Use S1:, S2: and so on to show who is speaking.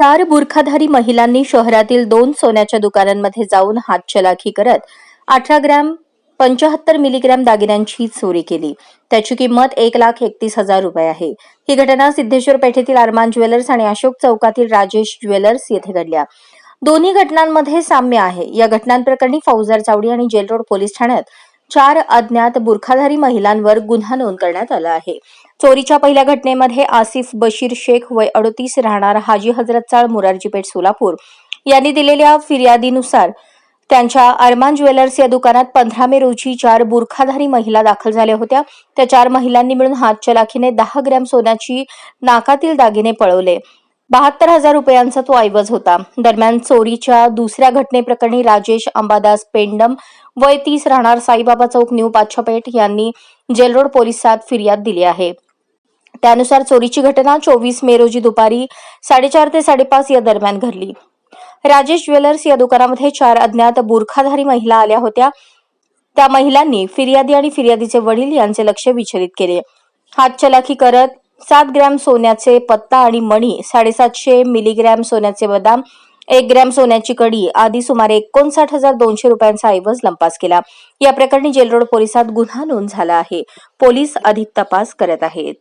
S1: चार बुरखाधारी महिलांनी शहरातील दोन सोन्याच्या दुकानांमध्ये जाऊन हातचलाखी करत अठरा ग्रॅम पंचाहत्तर मिलीग्रॅम दागिन्यांची चोरी केली. त्याची किंमत एक लाख एकतीस हजार रुपये आहे. ही घटना सिद्धेश्वर पेठेतील अरमान ज्वेलर्स आणि अशोक चौकातील राजेश ज्वेलर्स येथे घडल्या. दोन्ही घटनांमध्ये साम्य आहे. या घटनांप्रकरणी फौजदार चावडी आणि जेल रोड पोलीस ठाण्यात चार अज्ञात बुरखाधारी महिलांवर गुन्हा नोंद करण्यात आला आहे. चोरीच्या पहिल्या घटनेमध्ये आसिफ बशीर शेख वय अडतीस राहणार हाजी हजरत चाळ मुरारजीपेठ सोलापूर. यांनी दिलेल्या फिर्यादीनुसार त्यांच्या अरमान ज्वेलर्स या दुकानात पंधरा मे रोजी चार बुरखाधारी महिला दाखल झाल्या होत्या. त्या चार महिलांनी मिळून हातचलाखीने दहा ग्रॅम सोन्याची नाकातील दागिने पळवले. बहात्तर हजार रुपयांचा तो ऐवज होता. दरम्यान चोरीच्या दुसऱ्या घटनेप्रकरणी राजेश अंबादास पेंडम वय तीस राहणार साईबाबा चौक न्यू पाच्छापेठ यांनी जेलरोड पोलिसात फिर्याद दिली आहे. त्यानुसार चोरीची घटना चोवीस मे रोजी दुपारी साडेचार ते साडेपाच या दरम्यान घडली. राजेश ज्वेलर्स या दुकानामध्ये चार अज्ञात बुरखाधारी महिला आल्या होत्या. त्या महिलांनी फिर्यादी आणि फिर्यादीचे वडील यांचे लक्ष विचलित केले. हातचलाखी करत सात ग्रॅम सोन्याचे पत्ता आणि मणी साडेसातशे मिलीग्रॅम सोन्याचे बदाम एक ग्रॅम सोन्याची कडी आदी सुमारे एकोणसाठ हजार दोनशे रुपयांचा ऐवज लंपास केला. या प्रकरणी जेलरोड पोलिसात गुन्हा नोंद झाला आहे. पोलीस अधिक तपास करत आहेत.